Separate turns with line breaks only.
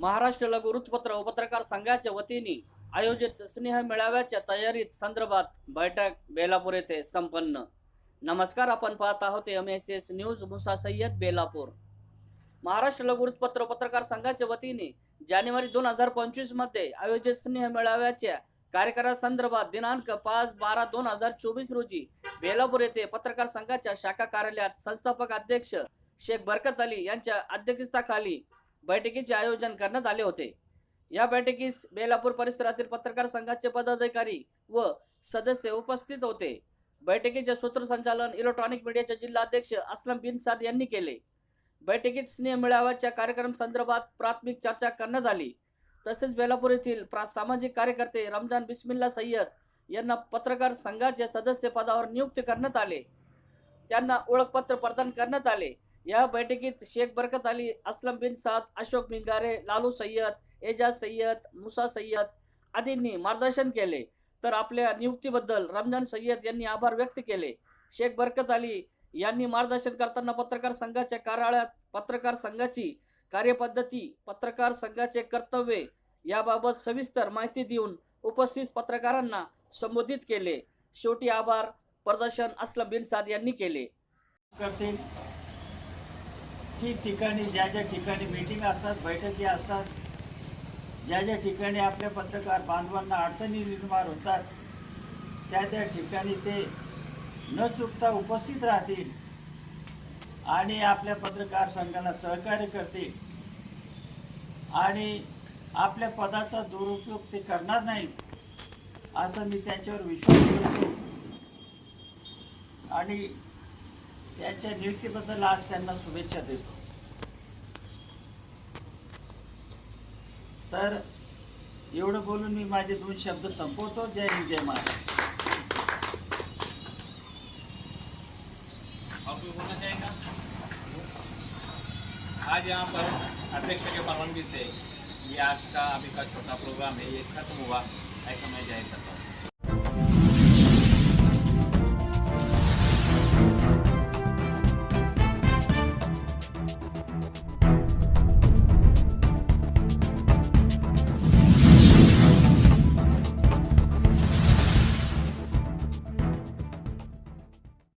महाराष्ट्र लघु वृत्तपत्र व पत्रकार संघाच्या वतीने आयोजित स्नेह मेळाव्याच्या तयारीत संदर्भात बैठक बेलापूर येथे संपन्न. नमस्कार आपण पाहत आहोत M S S news Musa Sayyad Belapur. Maharashtra लघु वृत्तपत्र पत्रकार संघाच्या वतीने जानेवारी दोन हजार पंचवीसमध्ये आयोजित स्नेह मेळाव्याच्या कार्यक्रमासंदर्भात दिनांक पाच बारा दोन हजार चोवीस रोजी बेलापूर येथे पत्रकार संघाच्या शाखा कार्यालयात संस्थापक अध्यक्ष शेख बरकत अली यांच्या अध्यक्षतेखाली बैठकीचे आयोजन करण्यात आले होते. या बैठकीस बेलापूर परिसरातील पत्रकार संघाचे पदाधिकारी व सदस्य उपस्थित होते. बैठकीचे सूत्रसंचालन इलेक्ट्रॉनिक मीडियाचे जिल्हाध्यक्ष असलम बिन साद यांनी केले. बैठकीत स्नेह मेळाव्याच्या कार्यक्रम संदर्भात प्राथमिक चर्चा करण्यात आली. तसेच बेलापूर येथील प्रा सामाजिक कार्यकर्ते रमजान बिस्मिल्ला सय्यद यांना पत्रकार संघाचे सदस्य पदावर नियुक्त करण्यात आले. त्यांना ओळखपत्र प्रदान करण्यात आले. या बैठकीत शेख बरकत अली असलम बिन साद अशोक मिंगारे लालू सय्यद एजाज सय्यद मुसा सय्यद आदींनी मार्गदर्शन केले. तर आपल्या नियुक्तीबद्दल रमजान सय्यद यांनी आभार व्यक्त केले. शेख बरकत अली यांनी मार्गदर्शन करताना पत्रकार संघाच्या कार्यालयात पत्रकार संघाची कार्यपद्धती पत्रकार संघाचे कर्तव्ये याबाबत सविस्तर माहिती देऊन उपस्थित पत्रकारांना संबोधित केले. शेवटी आभार प्रदर्शन असलम बिन साद यांनी केले.
करतील ठिकठिकाणी ज्या ज्या ठिकाणी मीटिंग असतात बैठकी असतात ज्या ज्या ठिकाणी आपल्या पत्रकार बांधवांना अडचणी निर्माण होतात त्या त्या ठिकाणी ते न चुकता उपस्थित राहतील आणि आपल्या पत्रकार संघाला सहकार्य करतील. आणि आपल्या पदाचा दुरुपयोग ते करणार नाहीत असं मी त्यांच्यावर विश्वास करतो आणि त्यांच्या नियुक्तीबद्दल आज त्यांना शुभेच्छा देतो. तर एवढं बोलून मी माझे दोन शब्द संपवतो. जय हिंद जय महाराज
आज यहाँ पर अध्यक्ष के? परवानगी से ये आज का अभी का छोटा प्रोग्राम है ये खत्म हुआ ऐसा मैं जाहिर करता हूँ.